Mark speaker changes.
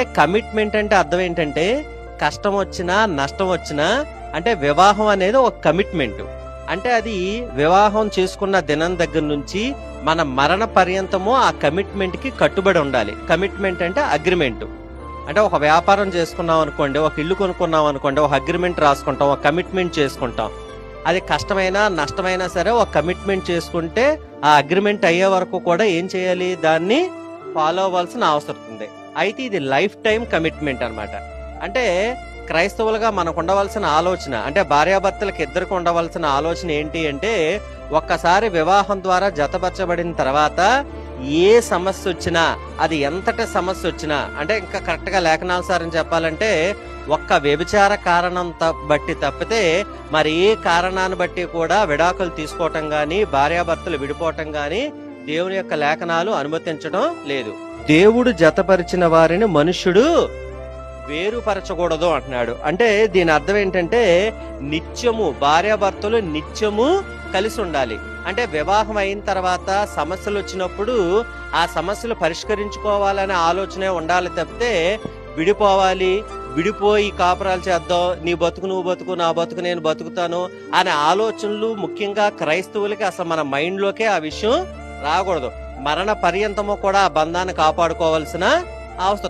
Speaker 1: అంటే కమిట్మెంట్ అంటే అర్థం ఏంటంటే కష్టం వచ్చినా నష్టం వచ్చినా అంటే వివాహం అనేది ఒక కమిట్మెంట్ అంటే అది వివాహం చేసుకున్న దినం దగ్గర నుంచి మన మరణ పర్యంతము ఆ కమిట్మెంట్కి కట్టుబడి ఉండాలి. కమిట్మెంట్ అంటే అగ్రిమెంట్ అంటే ఒక వ్యాపారం చేసుకున్నాం అనుకోండి ఒక ఇల్లు కొనుక్కున్నాం అనుకోండి ఒక అగ్రిమెంట్ రాసుకుంటాం ఒక కమిట్మెంట్ చేసుకుంటాం. అది కష్టమైనా నష్టమైనా సరే ఒక కమిట్మెంట్ చేసుకుంటే ఆ అగ్రిమెంట్ అయ్యే వరకు కూడా ఏం చేయాలి? దాన్ని ఫాలో అవ్వాల్సిన అవసరం ఉంది. అయితే ఇది లైఫ్ టైం కమిట్మెంట్ అనమాట అంటే క్రైస్తవులుగా మనకు ఉండవలసిన ఆలోచన అంటే భార్యాభర్తలకు ఇద్దరికి ఉండవలసిన ఆలోచన ఏంటి అంటే ఒక్కసారి వివాహం ద్వారా జతపరచబడిన తర్వాత ఏ సమస్య వచ్చినా అది ఎంతటి సమస్య వచ్చినా అంటే ఇంకా కరెక్ట్గా లేఖనానుసారం చెప్పాలంటే ఒక్క వ్యభిచార కారణం బట్టి తప్పితే మరి ఏ కారణాన్ని బట్టి కూడా విడాకులు తీసుకోవటం కానీ భార్యాభర్తలు విడిపోవటం కానీ దేవుని యొక్క లేఖనాలు అనుమతించడం లేదు. దేవుడు జతపరిచిన వారిని మనుష్యుడు వేరుపరచకూడదు అంటున్నాడు. అంటే దీని అర్థం ఏంటంటే నిత్యము భార్యాభర్తలు నిత్యము కలిసి ఉండాలి. అంటే వివాహం అయిన తర్వాత సమస్యలు వచ్చినప్పుడు ఆ సమస్యలు పరిష్కరించుకోవాలనే ఆలోచనే ఉండాలి తప్పితే విడిపోవాలి. విడిపోయి కాపురాలు చేద్దాం. నీ బతుకు నువ్వు బతుకు నా బతుకు నేను బతుకుతాను అనే ఆలోచనలు ముఖ్యంగా క్రైస్తవులకి అసలు మన మైండ్లోకే ఆ విషయం రాకూడదు. మరణ పర్యంతము కూడా ఆ బంధాన్ని కాపాడుకోవాల్సిన అవసరం.